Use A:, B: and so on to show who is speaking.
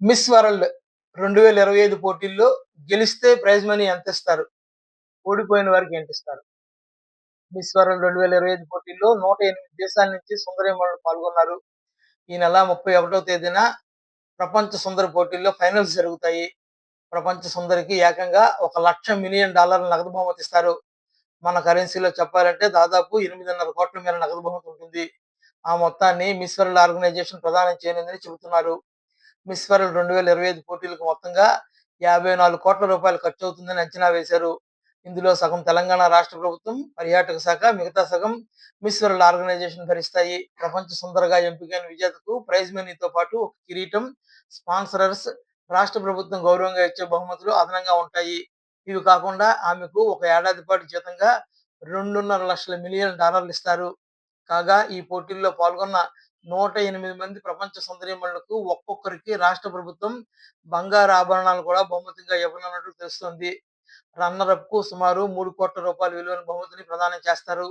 A: Miss world రెండు వేల ఇరవై ఐదు పోటీల్లో గెలిస్తే ప్రైజ్ మనీ ఎంత ఇస్తారు ఓడిపోయిన వారికి ఎంత ఇస్తారు మిస్ వరల్డ్ రెండు వేల ఇరవై ఐదు పోటీల్లో నూట ఎనిమిది దేశాల నుంచి సుందరీమణులు పాల్గొన్నారు. ఈ నెల ముప్పై ఒకటో తేదీన ప్రపంచ సుందర పోటీల్లో ఫైనల్స్ జరుగుతాయి. ప్రపంచ సుందరికి ఏకంగా ఒక లక్ష మిలియన్ డాలర్ల నగదు బహుమతి ఇస్తారు. మన కరెన్సీలో చెప్పాలంటే దాదాపు ఎనిమిదిన్నర కోట్ల మేర నగదు బహుమతి ఉంటుంది. ఆ మొత్తాన్ని మిస్ వరల్డ్ ఆర్గనైజేషన్ ప్రదానం చేయనుందని చెబుతున్నారు. మిస్ వరల్డ్ రెండు వేల ఇరవై ఐదు పోటీలకు మొత్తంగా యాభై నాలుగు కోట్ల రూపాయలు ఖర్చు అవుతుందని అంచనా వేశారు. ఇందులో సగం తెలంగాణ రాష్ట్ర ప్రభుత్వం పర్యాటక శాఖ మిగతా సగం మిస్ వరల్డ్ ఆర్గనైజేషన్ భరిస్తాయి. ప్రపంచ సుందరగా ఎంపికైన విజేతకు ప్రైజ్ మనీతో పాటు ఒక కిరీటం స్పాన్సరర్స్ రాష్ట్ర ప్రభుత్వం గౌరవంగా ఇచ్చే బహుమతులు అదనంగా ఉంటాయి. ఇవి కాకుండా ఆమెకు ఒక ఏడాది పాటు జీతంగా రెండున్నర లక్షల మిలియన్ డాలర్లు ఇస్తారు. కాగా ఈ పోటీల్లో పాల్గొన్న నూట ఎనిమిది మంది ప్రపంచ సుందరీమణులకు ఒక్కొక్కరికి రాష్ట్ర ప్రభుత్వం బంగారు ఆభరణాలు కూడా బహుమతిగా ఇవ్వనున్నట్లు తెలుస్తుంది. రన్నర్ అప్కు సుమారు మూడు కోట్ల రూపాయల విలువైన బహుమతిని ప్రదానం చేస్తారు.